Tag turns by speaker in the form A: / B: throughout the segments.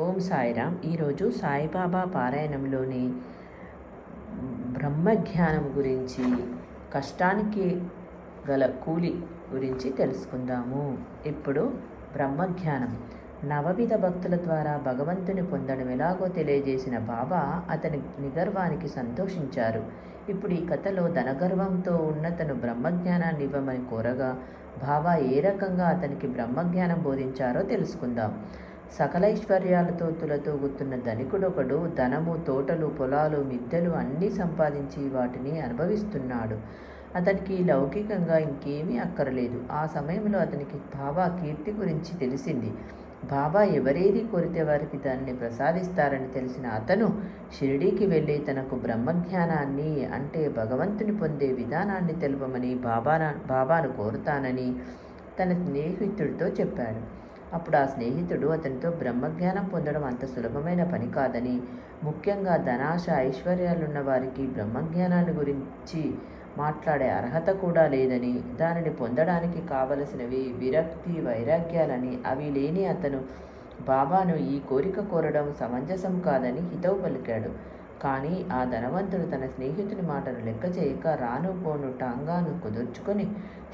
A: ఓం సాయిరామ్. ఈరోజు సాయిబాబా పారాయణంలోని బ్రహ్మజ్ఞానం గురించి కష్టానికి గల కూలి గురించి తెలుసుకుందాము. ఇప్పుడు బ్రహ్మజ్ఞానం నవవిధ భక్తుల ద్వారా భగవంతుని పొందడం ఎలాగో తెలియజేసిన బాబా అతని నిగర్వానికి సంతోషించారు. ఇప్పుడు ఈ కథలో ధనగర్వంతో ఉన్నతను బ్రహ్మజ్ఞానాన్ని ఇవ్వమని కోరగా బాబా ఏ రకంగా అతనికి బ్రహ్మజ్ఞానం బోధించారో తెలుసుకుందాం. సకలైశ్వర్యాలతో తులతూగుతున్న ధనికుడొకడు ధనము తోటలు పొలాలు మిద్దెలు అన్నీ సంపాదించి వాటిని అనుభవిస్తున్నాడు. అతనికి లౌకికంగా ఇంకేమీ అక్కరలేదు. ఆ సమయంలో అతనికి బాబా కీర్తి గురించి తెలిసింది. బాబా ఎవరేది కోరితే వారికి దాన్ని ప్రసాదిస్తారని తెలిసిన అతను షిరిడీకి వెళ్ళి తనకు బ్రహ్మజ్ఞానాన్ని అంటే భగవంతుని పొందే విధానాన్ని తెలుపమని బాబా బాబాను కోరుతానని తన స్నేహితుడితో చెప్పాడు. అప్పుడు ఆ స్నేహితుడు అతనితో బ్రహ్మజ్ఞానం పొందడం అంత సులభమైన పని కాదని ముఖ్యంగా ధనాశ ఐశ్వర్యాలున్న వారికి బ్రహ్మజ్ఞానాన్ని గురించి మాట్లాడే అర్హత కూడా లేదని దానిని పొందడానికి కావలసినవి విరక్తి వైరాగ్యాలని అవి లేని అతను బాబాను ఈ కోరిక కోరడం సమంజసం కాదని హితవు పలికాడు. కానీ ఆ ధనవంతుడు తన స్నేహితుని మాటను లెక్క చేయక రాను పోను టాంగాను కుదుర్చుకొని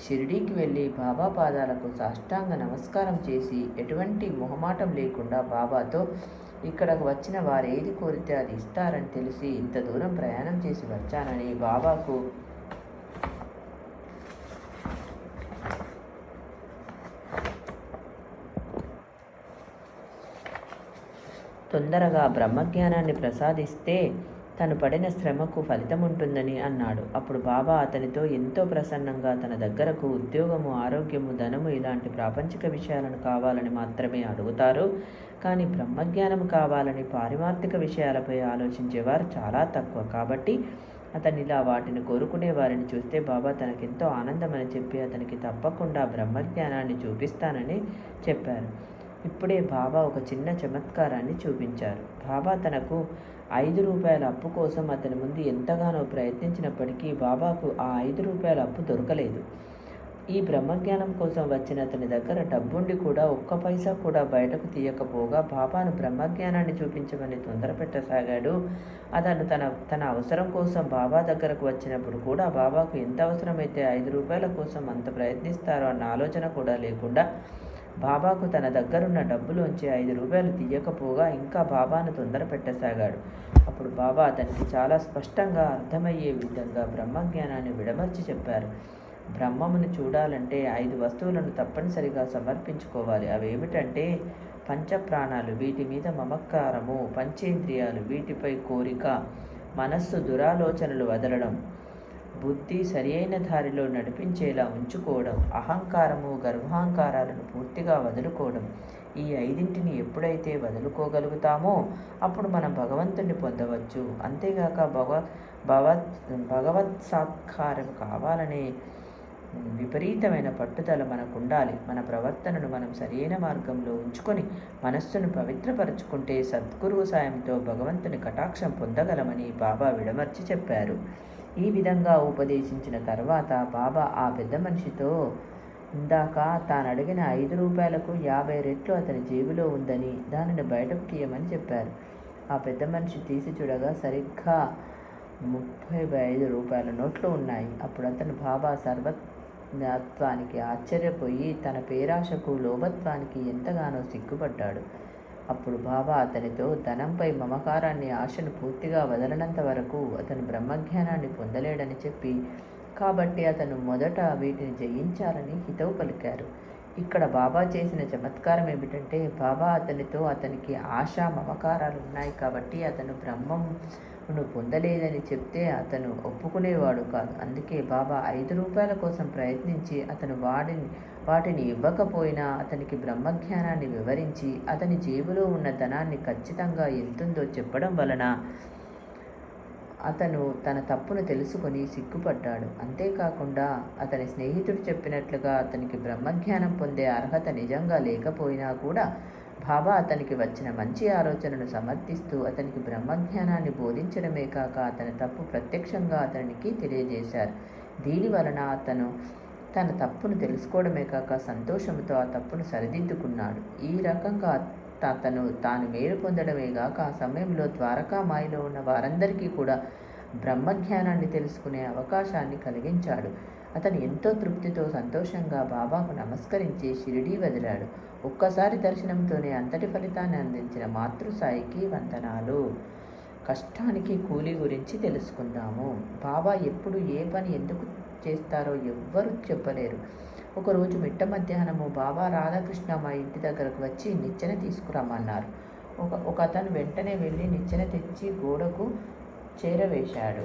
A: షిరిడీకి వెళ్ళి బాబా పాదాలకు సాష్టాంగ నమస్కారం చేసి ఎటువంటి మొహమాటం లేకుండా బాబాతో ఇక్కడకు వచ్చిన వారు ఏది కోరితే అది ఇస్తారని తెలిసి ఇంత దూరం ప్రయాణం చేసి వచ్చానని బాబాకు తొందరగా బ్రహ్మజ్ఞానాన్ని ప్రసాదిస్తే తను పడిన శ్రమకు ఫలితం ఉంటుందని అన్నాడు. అప్పుడు బాబా అతనితో ఎంతో ప్రసన్నంగా తన దగ్గరకు ఉద్యోగము ఆరోగ్యము ధనము ఇలాంటి ప్రాపంచిక విషయాలను కావాలని మాత్రమే అడుగుతారు. కానీ బ్రహ్మజ్ఞానం కావాలని పారిమార్థిక విషయాలపై ఆలోచించేవారు చాలా తక్కువ. కాబట్టి అతను ఇలా వాటిని కోరుకునే వారిని చూస్తే బాబా తనకెంతో ఆనందమని చెప్పి అతనికి తప్పకుండా బ్రహ్మజ్ఞానాన్ని చూపిస్తానని చెప్పారు. ఇప్పుడే బాబా ఒక చిన్న చమత్కారాన్ని చూపించారు. బాబా తనకు ఐదు రూపాయల అప్పు కోసం అతని ముందు ఎంతగానో ప్రయత్నించినప్పటికీ బాబాకు ఆ ఐదు రూపాయల అప్పు దొరకలేదు. ఈ బ్రహ్మజ్ఞానం కోసం వచ్చిన అతని దగ్గర డబ్బుండి కూడా ఒక్క పైసా కూడా బయటకు తీయకపోగా బాబాను బ్రహ్మజ్ఞానాన్ని చూపించమని తొందర పెట్టసాగాడు అతను తన తన అవసరం కోసం బాబా దగ్గరకు వచ్చినప్పుడు కూడా బాబాకు ఎంత అవసరమైతే ఐదు రూపాయల కోసం అంత ప్రయత్నిస్తారో అన్న ఆలోచన కూడా లేకుండా బాబాకు తన దగ్గరున్న డబ్బులోంచి ఐదు రూపాయలు తీయకపోగా ఇంకా బాబాను తొందర పెట్టసాగాడు. అప్పుడు బాబా అతనికి చాలా స్పష్టంగా అర్థమయ్యే విధంగా బ్రహ్మజ్ఞానాన్ని విడమర్చి చెప్పారు. బ్రహ్మమును చూడాలంటే ఐదు వస్తువులను తప్పనిసరిగా సమర్పించుకోవాలి. అవేమిటంటే పంచప్రాణాలు వీటి మీద మమకారము పంచేంద్రియాలు వీటిపై కోరిక మనస్సు దురాలోచనలు వదలడం బుద్ధి సరియైన దారిలో నడిపించేలా ఉంచుకోవడం అహంకారము గర్భాహంకారాలను పూర్తిగా వదులుకోవడం. ఈ ఐదింటిని ఎప్పుడైతే వదులుకోగలుగుతామో అప్పుడు మనం భగవంతుని పొందవచ్చు. అంతేగాక భగవ భగవత్ భగవత్ సాత్కారం కావాలనే విపరీతమైన పట్టుదల మనకు ఉండాలి మన ప్రవర్తనను మనం సరైన మార్గంలో ఉంచుకొని మనస్సును పవిత్రపరచుకుంటే సద్గురువు సాయంతో భగవంతుని కటాక్షం పొందగలమని బాబా విడమర్చి చెప్పారు. ఈ విధంగా ఉపదేశించిన తర్వాత బాబా ఆ పెద్ద మనిషితో ఇందాక తాను అడిగిన ఐదు రూపాయలకు యాభై రెట్లు అతని జేబులో ఉందని దానిని బయటకు తీయమని చెప్పారు. ఆ పెద్ద మనిషి తీసి చూడగా సరిగ్గా ముప్పై ఐదు రూపాయల నోట్లు ఉన్నాయి. అప్పుడు అతను బాబా సర్వత్వానికి ఆశ్చర్యపోయి తన పేరాశకు లోభత్వానికి ఎంతగానో సిగ్గుపడ్డాడు. అప్పుడు బాబా అతనితో ధనంపై మమకారాన్ని ఆశను పూర్తిగా వదలనంత వరకు అతను బ్రహ్మజ్ఞానాన్ని పొందలేడని చెప్పి కాబట్టి అతను మొదట వీటిని జయించాలని హితవు పలికారు. ఇక్కడ బాబా చేసిన చమత్కారం ఏమిటంటే బాబా అతనితో అతనికి ఆశ మమకారాలు ఉన్నాయి కాబట్టి అతను బ్రహ్మం నువ్వు పొందలేదని చెప్తే అతను ఒప్పుకునేవాడు కాదు. అందుకే బాబా ఐదు రూపాయల కోసం ప్రయత్నించి అతను వాడిని వాటిని ఇవ్వకపోయినా అతనికి బ్రహ్మజ్ఞానాన్ని వివరించి అతని జేబులో ఉన్న ధనాన్ని ఖచ్చితంగా ఎంతుందో చెప్పడం వలన అతను తన తప్పును తెలుసుకొని సిగ్గుపడ్డాడు. అంతేకాకుండా అతని స్నేహితుడు చెప్పినట్లుగా అతనికి బ్రహ్మజ్ఞానం పొందే అర్హత నిజంగా లేకపోయినా కూడా బాబా అతనికి వచ్చిన మంచి ఆలోచనను సమర్థిస్తూ అతనికి బ్రహ్మజ్ఞానాన్ని బోధించడమే కాక అతని తప్పు ప్రత్యక్షంగా అతనికి తెలియజేశారు. దీని వలన అతను తన తప్పును తెలుసుకోవడమే కాక సంతోషంతో ఆ తప్పును సరిదిద్దుకున్నాడు. ఈ రకంగా అతను తాను మేలు పొందడమే కాక ఆ సమయంలో ద్వారకామాయిలో ఉన్న వారందరికీ కూడా బ్రహ్మజ్ఞానాన్ని తెలుసుకునే అవకాశాన్ని కలిగించాడు. అతను ఎంతో తృప్తితో సంతోషంగా బాబాకు నమస్కరించి షిరిడీ వదిలాడు. ఒక్కసారి దర్శనంతోనే అంతటి ఫలితాన్ని అందించిన మాతృసాయికి వందనాలు. కష్టానికి కూలి గురించి తెలుసుకుందాము. బాబా ఎప్పుడు ఏ పని ఎందుకు చేస్తారో ఎవ్వరూ చెప్పలేరు. ఒకరోజు మిట్ట మధ్యాహ్నము బాబా రాధాకృష్ణ మా ఇంటి దగ్గరకు వచ్చి నిచ్చెన తీసుకురమ్మన్నారు. ఒక ఒక అతను వెంటనే వెళ్ళి నిచ్చెన తెచ్చి గోడకు చేరవేశాడు.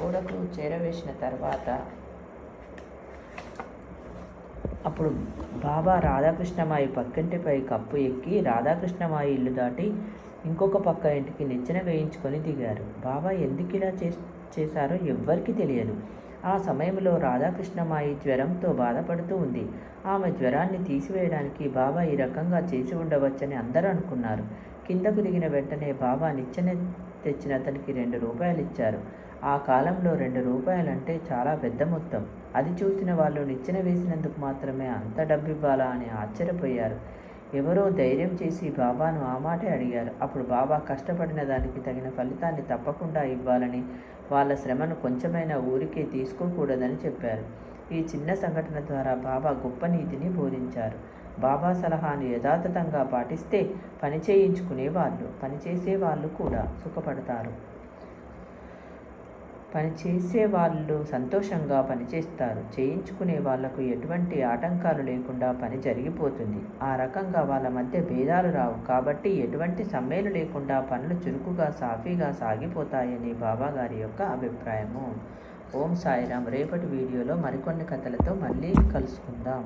A: గోడకు చేరవేసిన తర్వాత అప్పుడు బాబా రాధాకృష్ణమాయి పక్కింటిపై కప్పు ఎక్కి రాధాకృష్ణమాయి ఇల్లు దాటి ఇంకొక పక్క ఇంటికి నిచ్చెన వేయించుకొని దిగారు. బాబా ఎందుకు ఇలా చే చేశారో ఎవ్వరికీ తెలియదు. ఆ సమయంలో రాధాకృష్ణమాయి జ్వరంతో బాధపడుతూ ఉంది. ఆమె జ్వరాన్ని తీసివేయడానికి బాబా ఈ రకంగా చేసి ఉండవచ్చని అందరూ అనుకున్నారు. కిందకు దిగిన వెంటనే బాబా నిచ్చెన తెచ్చిన అతనికి రెండు రూపాయలు ఇచ్చారు ఆ కాలంలో రెండు రూపాయలంటే చాలా పెద్ద మొత్తం. అది చూసిన వాళ్ళు నిచ్చెన వేసినందుకు మాత్రమే అంత డబ్బు ఇవ్వాలా అని ఆశ్చర్యపోయారు. ఎవరో ధైర్యం చేసి బాబాను ఆ మాటే అడిగారు. అప్పుడు బాబా కష్టపడిన దానికి తగిన ఫలితాన్ని తప్పకుండా ఇవ్వాలని వాళ్ళ శ్రమను కొంచెమైనా ఊరికే తీసుకోకూడదని చెప్పారు. ఈ చిన్న సంఘటన ద్వారా బాబా గొప్ప నీతిని బోధించారు. బాబా సలహాను యథాతథంగా పాటిస్తే పని చేయించుకునే వాళ్ళు పనిచేసే వాళ్ళు కూడా సుఖపడతారు. పనిచేసే వాళ్ళు సంతోషంగా పనిచేస్తారు. చేయించుకునే వాళ్ళకు ఎటువంటి ఆటంకాలు లేకుండా పని జరిగిపోతుంది. ఆ రకంగా వాళ్ళ మధ్య భేదాలు రావు. కాబట్టి ఎటువంటి సమ్మెలు లేకుండా పనులు చురుకుగా సాఫీగా సాగిపోతాయని బాబా గారి యొక్క అభిప్రాయము. ఓం సాయిరామ్. రేపటి వీడియోలో మరికొన్ని కథలతో మళ్ళీ కలుసుకుందాం.